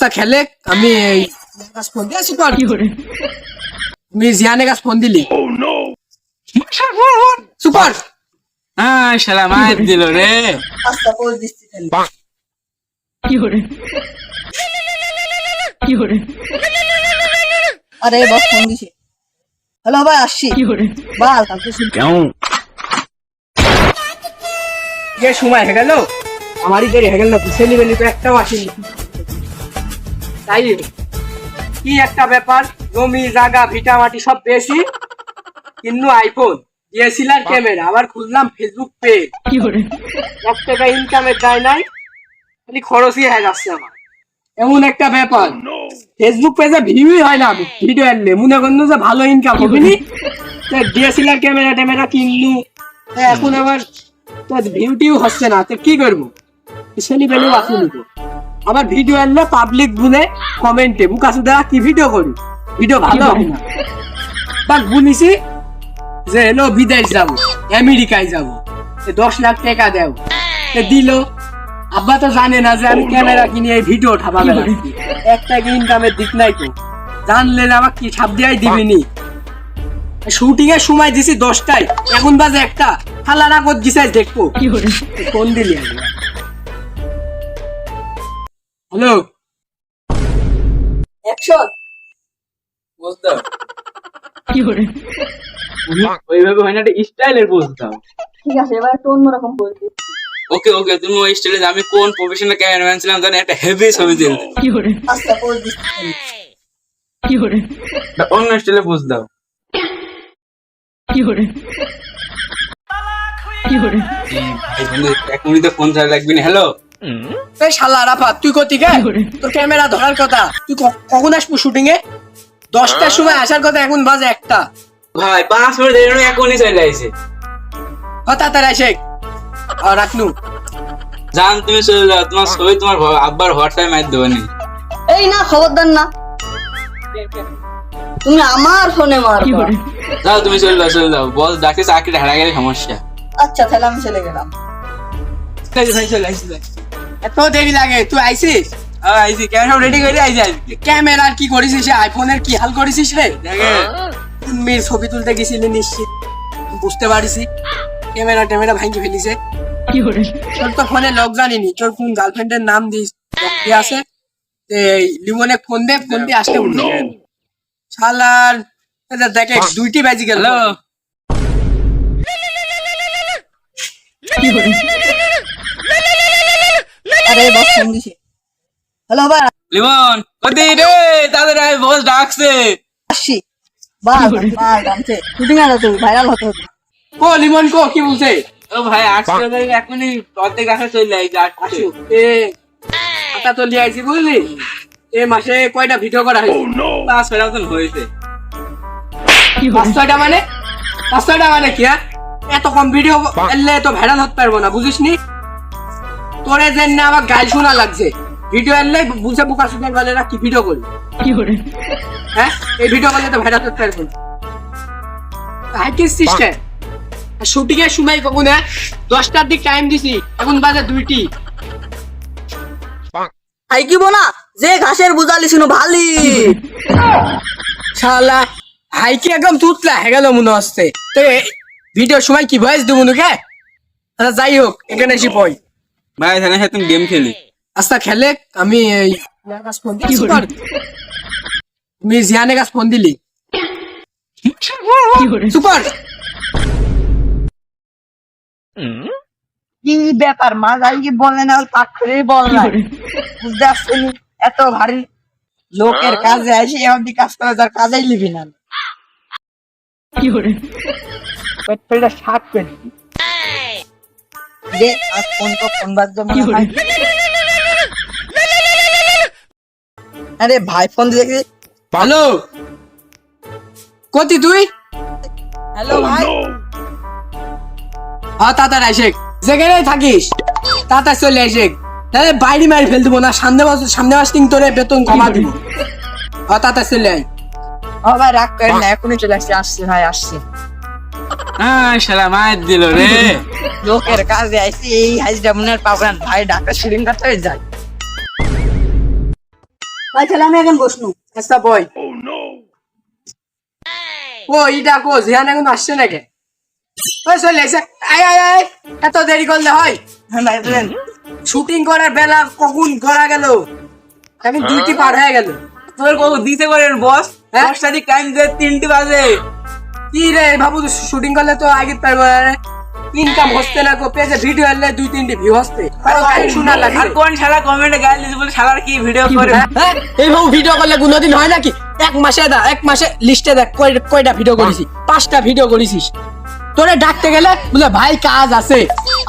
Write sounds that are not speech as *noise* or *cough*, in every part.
আচ্ছা খেলে আমি এই কাজ ফোন দিয়ে সুপার আমি জিয়ানে কাজ ফোন দিলি। সুপার। হ্যাঁ শালা মার দিল রে। আচ্ছা পোজ দিচ্ছি তাহলে। আরে বস ফোন দিছে। হ্যালো ভাই আসছি। বাল কালকে শুনছি যে সময় হয়ে গেল আমারই দেরি হয়ে গেল ছেলে বেলি তো একটাও আসেনি। তাই কি একটা ব্যাপার? জমি জায়গা ভিটা মাটি সব পেয়েছি। কিন্তু আইফোন ডিএসএলআর ক্যামেরা। আবার খুললাম ফেসবুক পে এক টাকা ইনকামের দায় নাই। খালি খরচই হয়ে যাচ্ছে আমার। এমন একটা ব্যাপার। ফেসবুক পেজে ভিউই হয় না। ভিডিও আনলে মনে করল যে ভালো ইনকাম হবে নি। ডিএসএলআর ক্যামেরা ট্যামেরা কিনলু। এখন আবার ভিউটিও হচ্ছে না। তো কি করব? ছেলে পেলেও আসেনি তো আবার ভিডিও আনলে পাবলিক বলে কমেন্টে আসে দেওয়া কি ভিডিও করি? ভিডিও ভালো হবে না। বাট বলিছি যে এলো বিদেশ যাব আমেরিকায় যাব। এ দশ লাখ টাকা দেও। এ দিল। আব্বা তো জানে না যে আমি ক্যামেরা কিনে এই ভিডিও ঠাপাবে না একটা ইনকামের দিক নাই তো। জানলে যে আমাকে কি ছাপ দিয়াই দিবিনি। শুটিং এর সময় দিছি দশটায়। এখন বাজে একটা। খালারা কত দিছে দেখব। কোন দিলি হ্যালো। অ্যাকশন। বুঝতাম ওইভাবে হয় না একটা স্টাইলের বুঝতাম ঠিক আছে এবার একটু অন্যরকম পোজ দিচ্ছি। ওকে ওকে তুমি ওই স্টাইলে আমি কোন প্রফেশনাল ক্যামেরাম্যান ছিলাম জানি একটা হেভি ছবি দিল আচ্ছা পোজ দিচ্ছি। তাহলে। অন্য স্টাইলে বুঝ দাও এই বন্ধু, এক মিনিটে ফোন চার্জ লাগবে না। হ্যালো। এই শালা রাফা তুই কতি গে তোর ক্যামেরা ধরার কথা। তুই কখন আসব শুটিং এ? দশটার সময় আসার কথা এখন বাজে একটা। ভাই পাঁচ মিনিট দেরি এখনই চলে আইছে। হঠাৎ আর আসে। আর রাখনু। জান তুমি চলে যাও তোমার ছবি তোমার আব্বার হোয়াটসঅ্যাপ মার দেবো নি এই না খবরদার না। তুমি আমার ফোনে মার যাও তুমি চলে যাও চলে যাও। বস ডাকে চাকরি হারা গেলে সমস্যা। আচ্ছা তাহলে আমি চলে গেলাম। চলে এত দেরি লাগে তুই আইসিস আহ, আইছি। ক্যামেরা রেডি করে আইছি আজকে? ক্যামেরার কি করেছিস আইফোনের কি হাল করেছিস রে? দেখে। মেয়ের ছবি তুলতে গেছিলি নিশ্চিত। বুঝতে পারিসি ক্যামেরা ট্যামেরা ভাঙি ফেলিছে। তোর তো ফোনে লক জানিনি। তোর কোন গার্লফ্রেন্ডের নাম দিস? দিয়ে আছে এই লিমনে ফোন দে ফোন দিয়ে আসতে বলছি শালার এটা দেখে দুইটি বাজি গেল। বস ফোন দিছে হ্যালো ভাই লিমন ওদি রে তাদের আই বস ডাকছে। গামছে শুটিং আর ভাইরাল হতে হতো। কো লিমন কো কি বলছে? ও ভাই এখনই অর্ধেক আসা চলে আসু এ আটা তো লিয়ে আইছি বুঝলি? এ মাসে কয়টা ভিডিও করা হয়েছে? পাঁচ ফেরা মতন হয়েছে। পাঁচ ছয়টা মানে? পাঁচ ছয়টা মানে কি হ্যাঁ? এত কম ভিডিও এলে তো ভাইরাল হতে পারব না বুঝিস নি তোরে যেন না আমার গাল শোনা লাগছে। ভিডিও এলে বুঝে বুকা শুনে গেলে কি ভিডিও করি? হ্যাঁ? এই ভিডিও করলে তো ভাইরাল হতে পারব। হাইকিং সিস্টেম শুটিং এর সময় কখন হ্যাঁ? দশটার দিক টাইম দিছি এখন বাজে দুইটি। হাইকিব না যে ঘাসের বুঝালি শুনো ভালি। শালা হাইকি একদম তুতলা হয়ে গেল মনে হচ্ছে। তো ভিডিওর সময় কি ভয়েস দেবো নুকে আচ্ছা যাই হোক এখানে এসে পয় ভাই এখানে সাথে গেম খেলি। আচ্ছা খেলে আমি ফোন দিই তুমি জিয়ানে কাজ ফোন দিলি। সুপার কি ব্যাপার মা যাই কি বলে না পাখরে বল না। বুঝতে পারছেন এত ভারী লোকের কাজে আসি এমনি কাজ করে যার কাজেই লিবি না। পেট পেটটা শার্ট পেনি ফোন তো ফোন বাজছে মনে হয় আরে ভাই ফোন দিয়ে দেখি। হ্যালো? কতি তুই? হ্যালো ভাই। হ্যাঁ তাড়াতাড়ি আসে যেখানে থাকিস তাড়াতাড়ি চলে আসে তাহলে বাইরে মারি ফেল দেবো না সামনে মাস সামনে মাস তিন তোরে বেতন কমা দিব। হ্যাঁ তাড়াতাড়ি চলে আয়। ও ভাই রাগ করেন না এখনই চলে আসছি আসছি ভাই আসছি। হ্যাঁ মার দিল রে। *laughs* লোকের কাজে আইসি এই হয় পাবেন ভাই ডাক্তার কাটতে যায়। ভাই আমি এখন বসনু আচ্ছা বই। ও ইটা কো জিয়ান এখন আসছে নাকি? ওই চলে এসে আয় আয় আয় এত দেরি করলে হয়। হ্যাঁ শুটিং করার বেলা কখন করা গেল? এখন দুইটি পার হয়ে গেল। তোর কখন দিতে পারেন বস হ্যাঁ? দশটা দিক টাইম দিয়ে তিনটি বাজে। কি রে ভাবু শুটিং করলে তো আগে পারব ইনকাম হচ্ছে না গো পেজে ভিডিও এলে দুই তিনটি ভিউ হচ্ছে। আর কোন শালা কমেন্টে গাল দিতে বলে শালার কি ভিডিও করে? হ্যাঁ? এইভাবে ভিডিও করলে কোনোদিন হয় নাকি? এক মাসে দা এক মাসে লিস্টে দেখ কয়টা ভিডিও করেছি পাঁচটা ভিডিও করেছিস। তোরে ডাকতে গেলে বলে ভাই কাজ আছে।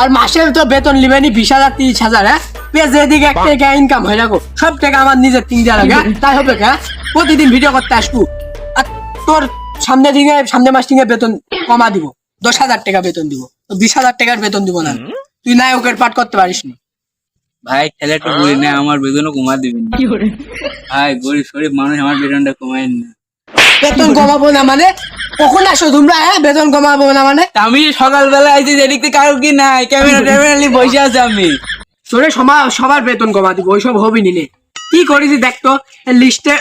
আর মাসের তো বেতন লিবেনি বিশ হাজার তিরিশ হাজার হ্যাঁ? পেজ এদিকে এক টাকা ইনকাম হয়ে রাখো সব টাকা আমার নিজের তিন দেওয়া লাগে হ্যাঁ? তাই হবে হ্যাঁ? প্রতিদিন ভিডিও করতে আসব। তোর সামনে দিকে সামনে মাস থেকে বেতন কমা দিব। দশ হাজার টাকা বেতন দিব। বিশ হাজার টাকার বেতন দিব না। তুই নায়কের পাঠ করতে পারিস নি। ভাই খেলে একটু বলি না আমার বেতনও কমা দিবেন ভাই গরিব শরীফ মানুষ আমার বেতনটা কমায় না। বেতন কমাবো না মানে? কখন আসো তোমরা হ্যাঁ? বেতন কমাবো না মানে? আমি সকালবেলা আইছি এদিক থেকে কারও কি নাই ক্যামেরা ট্যামেরা নিয়ে বসে আছে আমি। তোরে সবার সবার বেতন কমা দিব ওইসব হবি নিলে। কি করেছি দেখতো লিস্টে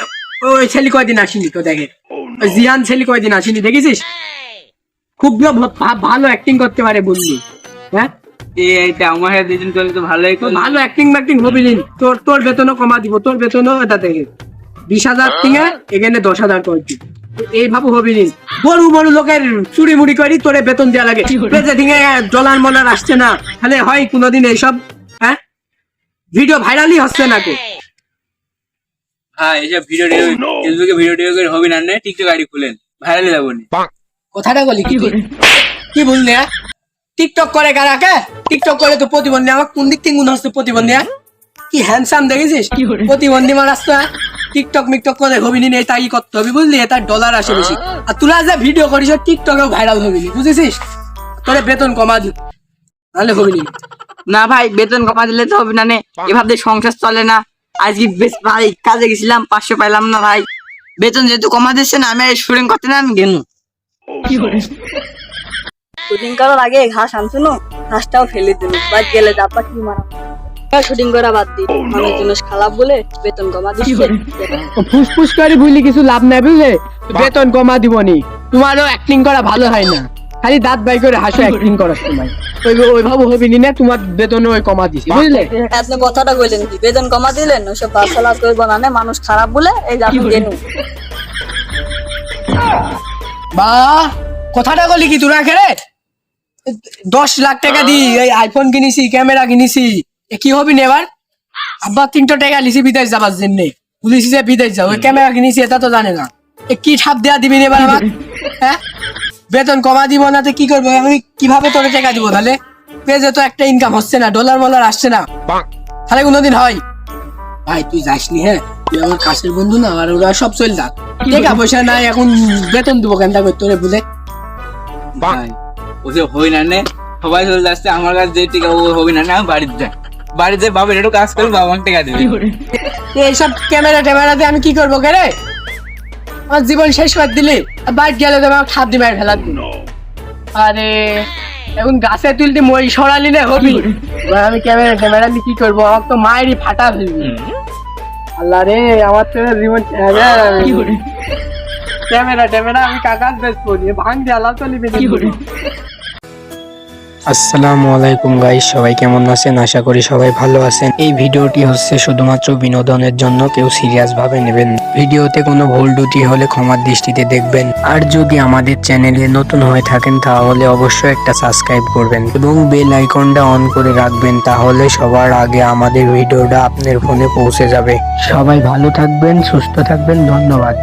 ওই ছেলে কয়দিন আসিনি তো দেখে? ওই জিয়ান ছেলে কয়দিন আসিনি দেখেছিস খুব ভালো অ্যাক্টিং করতে পারে বললি হ্যাঁ? এইটা আমার সাথে দুজন চলে তো ভালোই ভালো অ্যাক্টিং ম্যাক্টিং হবি তোর তোর বেতনও কমা দিব তোর বেতনও এটা দেখে। বিশ হাজার থেকে এখানে দশ হাজার করছি এই ভাবু হবি নি। বড় বড় লোকের চুরি মুড়ি করি তোরে বেতন দেওয়া লাগে। থেকে ডলার মলার আসছে না। তাহলে হয় কোনোদিন এইসব হ্যাঁ? ভিডিও ভাইরালই হচ্ছে না কো হ্যাঁ এইসব ভিডিও ফেসবুকে ভিডিও টিডিও করে হবে না না টিকটক আইডি খুলেন ভাইরালি যাব নি। কথাটা বলি কি কি বললি টিকটক করে কারাকে টিকটক করে তো প্রতিবন্ধী আমার কোন দিক থেকে হচ্ছে প্রতিবন্ধী? কি হ্যান্ডসাম দেখেছিস? প্রতিবন্ধী মানুষ তো? টিকটক মিকটক করে হবি নি তাই করতে হবে বুঝলি? তার ডলার আসে বেশি। আর তোরা যে ভিডিও করিস টিকটকেও ভাইরাল হবি বুঝেছিস? তোরে বেতন কমা দি নাহলে হবি নি। না ভাই বেতন কমা দিলে তো হবে না নে। এভাবে সংসার চলে না। আজকে বেশ ভাই কাজে গেছিলাম পাঁচশো পাইলাম না ভাই। বেতন যেহেতু কমা দিচ্ছে না আমি শুটিং করতে না আমি গেনু। শুটিং করার আগে ঘাস আনছো না ঘাসটাও ফেলে দিল। বাদ গেলে দাপা কি মারা শুটিং করা বাদ দি মানুষ জিনিস খারাপ বলে বেতন কমা দিচ্ছে। ফুসফুস করে বুঝলি কিছু লাভ নাই বুঝলে? বেতন কমা দিবনি। তোমারও অ্যাক্টিং করা ভালো হয় না। খালি দাঁত বাই করে হাসো *laughs* অ্যাক্টিং করার সময়। ওই ওইভাবে হবি নি না তোমার বেতন ওই কমা দিছি বুঝলে? আপনি কথাটা কইলেন কি? বেতন কমা দিলেন ওসব না নে, মানুষ খারাপ বলে এই যে আপনি গেনু। বা কথাটা বলি কি তোরা খেলে দশ লাখ টাকা দি এই আইফোন কিনেছি ক্যামেরা কিনেছি। এ কি হবি না এবার? আব্বা তিনশো টাকা লিছি বিদেশ যাবার জন্য। বলেছি যে বিদেশ যাও ক্যামেরা কিনেছি এটা তো জানে না। এ কি ছাপ দেওয়া দিবি না এবার আমার হ্যাঁ? বেতন কমা দিব না তো কি করব? আমি কীভাবে তোর টাকা দিব তাহলে? পেজে তো একটা ইনকাম হচ্ছে না ডলার মলার আসছে না। তাহলে কোনোদিন হয়। ভাই তুই যাসনি হ্যাঁ? তুই আমার কাছের বন্ধু না আর ওরা সব চল যাক। টাকা পয়সা নাই এখন বেতন দিব কেন তা তোরে বুঝে ভাই ওসব হই না নে সবাই চলে যাচ্ছে আমার কাছে যে টিকা ও হবে না না আমি বাড়িতে যাই বাড়িতে বাবার একটু কাজ করে বাবা আমাকে টাকা দেবে। এইসব ক্যামেরা ট্যামেরা দিয়ে আমি কি করব কে রে? আমার জীবন শেষ করে দিলি। বাইক গেলে তো আমার খাপ দিয়ে ফেলা আরে এখন গাছে তুলতে মই সরালি না হবি? আমি ক্যামেরা ক্যামেরা আমি কি করব? আমার তো মায়েরই ফাটা ফেলবি। আল্লাহ রে আমার তো জীবন ক্যামেরা ট্যামেরা আমি কাকার বেশ করি ভাঙ দিয়ে আল্লাহ তো নিবি আসসালামু আলাইকুম গাইস সবাই কেমন আছেন? আশা করি সবাই ভালো আছেন। এই ভিডিওটি হচ্ছে শুধুমাত্র বিনোদনের জন্য, কেউ সিরিয়াস ভাবে নেবেন। ভিডিওতে কোনো ভুল ত্রুটি হলে ক্ষমার দৃষ্টিতে দেখবেন। আর যদি আমাদের চ্যানেলে নতুন হয়ে থাকেন, তাহলে অবশ্যই একটা সাবস্ক্রাইব করবেন এবং বেল আইকনটা অন করে রাখবেন, তাহলে সবার আগে আমাদের ভিডিওটা আপনার ফোনে পৌঁছে যাবে। সবাই ভালো থাকবেন, সুস্থ থাকবেন, ধন্যবাদ।